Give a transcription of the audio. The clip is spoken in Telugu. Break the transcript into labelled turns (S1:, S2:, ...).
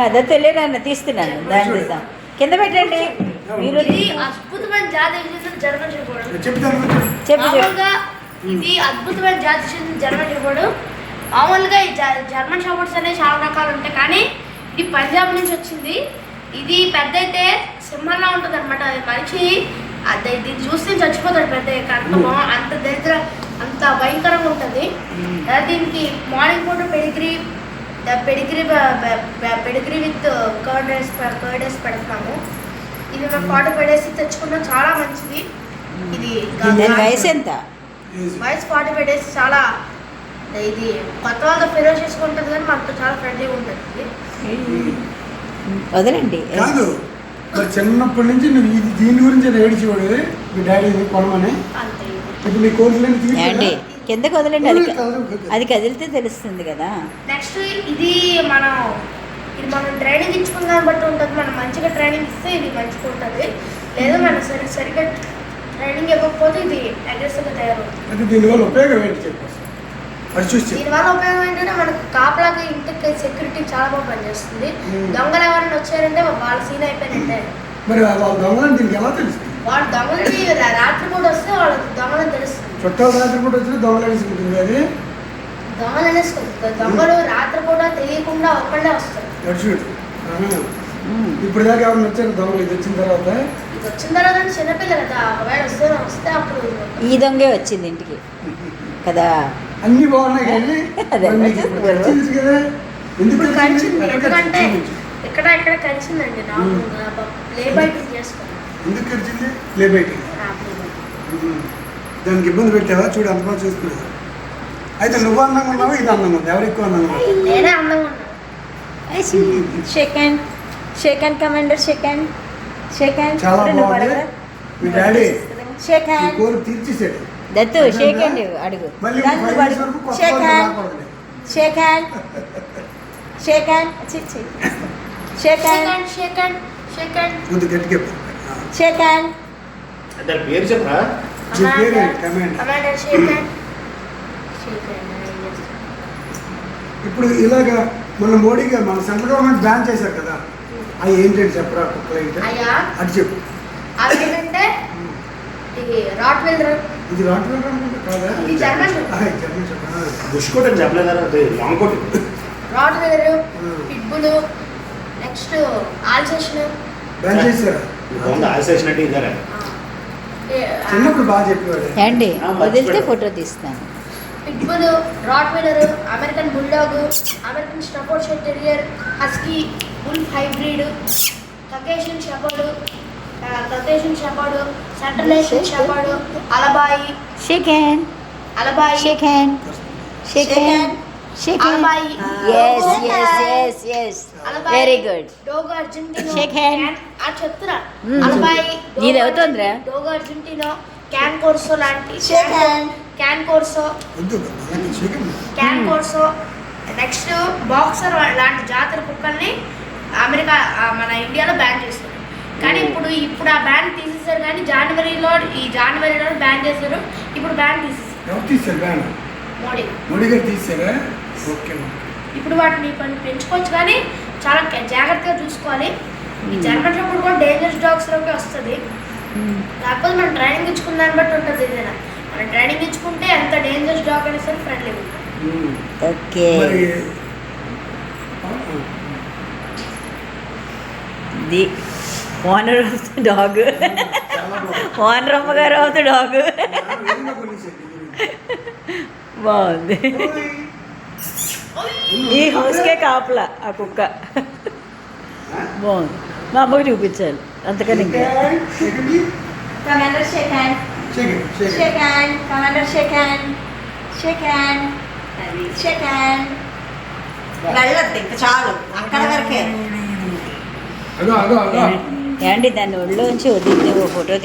S1: అదే తెలియనన్న తీస్తున్నాను దాని తీద్దాం. కింద పెట్టండి. మీరు
S2: ఇది అద్భుతమైన జాతి జర్మన్
S1: చెప్పు
S2: మామూలుగా ఇది అద్భుతమైన జాతి చెందిన జర్మన్ షెపర్డ్ మామూలుగా ఈ జ- జర్మన్ షెపర్డ్స్ అనేవి చాలా రకాలు ఉంటాయి కానీ ఇది పంజాబ్ నుంచి వచ్చింది. ఇది పెద్ద అయితే సింహంలా ఉంటుంది అనమాట మనిషి అది దీన్ని చూస్తే చచ్చిపోతాడు పెద్ద. అంత బా అంత దరిద్ర అంత భయంకరంగా ఉంటుంది. దీనికి మార్నింగ్ పూట pedigree pedigree pedigree with curd rice curd rice పెడతాము ఇది మేము ఫార్టీ ఫైవ్ డేస్ తెచ్చుకున్నాం చాలా మంచిది. ఇది
S1: దాని వయసు ఎంత?
S2: వయసు ఫార్టీ ఫైవ్ డేస్ చాలా ఇది కొత్త వాళ్ళతో ఫిరో చేసుకుంటుంది కానీ మనతో చాలా ఫ్రెండ్లీగా ఉంటుంది. ఇది.
S1: వదలండి.
S3: కాదు. మరి చిన్నప్పటి నుంచి నువ్వు ఇది దీని గురించి ఏడిచేవాడు మీ డాడీ ఇది కొనమని. ఇప్పుడు నీ కోరికలన్నీ?
S1: కిందకు వదలండి అది అది కదిలితే తెలుస్తుంది కదా.
S2: నెక్స్ట్ ఇది మనం ఇది మనం ట్రైనింగ్ ఇచ్చుకున్న దాన్ని బట్టి ఉంటుంది. మనం మంచిగా ట్రైనింగ్ ఇస్తే ఇది మంచిగా ఉంటుంది. లేదా మనం సరి సరిగ్గా ట్రైనింగ్ ఇవ్వకపోతే ఇది అగ్రెసివ్గా తయారవుతుంది.
S3: దీనివల్ల ఉపయోగం ఏంటి చెప్పు అసలు. అది చూసి చెప్పు.
S2: దీనివల్ల ఉపయోగం ఏంటంటే మనకు కాపలాగా ఇంటికి సెక్యూరిటీ చాలా బాగా పనిచేస్తుంది. దొంగలు ఎవరైనా వచ్చారంటే వాళ్ళ సీన్ అయిపోయినట్టే.
S3: మరి వాళ్ళ దొంగలని దీనికి ఎలా తెలుస్తుంది?
S2: వాళ్ళు దొంగలని రా- రాత్రిపూట వస్తే వాళ్ళకి దొంగలని తెలుస్తుంది.
S3: చుట్టాలు రాత్రి కూడా వచ్చిన దొంగలు వేసుకుంటుంది అది?
S2: దొంగలు అనేసుకుంటుంది దొంగలు రాత్రిపూట తెలియకుండా ఒక్కళ్ళే వస్తారు.
S3: ఇప్పుడు దాకా ఎవరు వచ్చారు దొంగలు? ఇది వచ్చిన తర్వాత?
S2: ఇది వచ్చిన తర్వాత చిన్నపిల్ల కదా ఒకవేళ వస్తే వస్తే అప్పుడు
S1: ఈ దొంగే వచ్చింది ఇంటికి. కదా?
S3: అన్ని బాగున్నాయి కానీ కదా. ఎందుకు?
S2: కలిసింది
S3: ఎక్కడ
S2: ఎందుకంటే. ఇక్కడ ఇక్కడ కలిసిందండి నార్మల్గా ప్లే బయట చేసుకున్నాను
S3: ఎందుకు కలిసింది ప్లే దానికి ఇబ్బంది పెట్టావా? చూడు అంత బాగా చూసుకునేది అయితే నువ్వు అందంగా ఉన్నావు? ఇది అందంగా ఉంది? ఎవరు ఎక్కువ అందంగా
S2: నేనే అందంగా ఉన్నాను
S1: shake hand commander shake hand shake hand
S3: చాలా బాగుంది. మీ డాడీ
S1: షేక్
S3: ఈ
S1: హ్యాండ్
S3: కోరు తీర్చేసాడు
S1: దత్తు షేక్ హ్యాండ్ అడుగు. Shake hand. Shake hand shake hand. Shake
S2: shake
S1: hand
S2: shake hand shake hand
S3: ముందు గట్టిగా చెప్పు.
S1: షేక్ హ్యాండ్
S4: దాని పేరు చెప్పరా?
S3: ఇప్పుడు ఇలాగా మన మోడీ గారు మన సెంట్రల్ గవర్నమెంట్ బ్యాన్ చేశారు కదా. అవి ఏంటంటే చెప్పరా కుక్కలు ఏంటి అది చెప్పు.
S2: అవి ఏంటంటే ఇది రాట్
S3: ఇది రాట్ల కాదా?
S2: ఇది జర్మన్
S3: ఆ, ఇది జర్మన్ చెప్పరా
S4: బుష్ కోట్ అని చెప్పలేదు అది long coat
S2: Rottweiler. Pitbull next Alsatian
S3: ban చేశారా?
S4: బాగుంది ఆశేసినట్టు ఇదారా
S3: చిన్నప్పుడు బాగా చెప్పేవాడు.
S1: ఏండి? వదిలితే. ఫోటో తీస్తాను.
S2: Pitbull rot American bulldog American Staffordshire terrier husky bull hybrid Caucasian shepherd Caucasian shepherd central Asian shepherd Alabai.
S1: Shake hand
S2: Alabai.
S1: Shake hand shake
S2: Dogo Argentino?
S1: Shake hand.
S2: Cane- ఆ చెప్తున్నా.
S1: Mm.
S2: Alabai? Dogo Argentino? Cane Corso లాంటి
S1: Shake hand.
S2: క్యాన్ కోర్సో
S3: వద్దు.
S2: క్యాన్ కోర్సో నెక్స్ట్ బాక్సర్ లాంటి జాతర కుక్కల్ని అమెరికా ఆ, మన ఇండియాలో బ్యాన్ చేస్తారు. కానీ ఇప్పుడు ఇప్పుడు ఆ బ్యాన్ తీసేసారు కానీ జనవరిలో ఈ జనవరిలో బ్యాన్ చేశారు. ఇప్పుడు బ్యాన్ తీసేసారు
S3: ఎవరు తీశారు బ్యాన్
S2: మోడీ.
S3: మోడీ గారు తీశారా? ఓకే
S2: ఇప్పుడు వాటిని పని పెంచుకోవచ్చు కానీ చాలా జాగ్రత్తగా చూసుకోవాలి. ఈ జర్మన్ షెపర్డ్ కూడా డేంజరస్ డాగ్స్లోకి వస్తుంది. కాకపోతే మనం ట్రైనింగ్ ఇచ్చుకున్న దాన్ని బట్టి ఉంటుంది ఏదైనా. మనం ట్రైనింగ్ ఇచ్చుకుంటే ఎంత డేంజరస్ డాగ్ అయినా సరే ఫ్రెండ్లీ ఉంటుంది
S1: ఓకే.
S3: మరి
S1: the owner of the dog. Owner అమ్మగారు ఆఫ్ ద డాగ్. బాగుంది. ఈ హౌస్కే కాపలా ఆ కుక్క. బాగుంది. మా అమ్మకి చూపించాలి. అంతకని ఇంకా. Commander shake hand. Shake hand commander shake hand. Shake hand. Shake hand. వెళ్ళొద్దు ఇంకా చాలు. అక్కడ వరకే
S3: అదో అదో అదో
S1: ఏమండి దాన్ని ఒళ్ళోంచి వదిలితే ఓ ఫోటో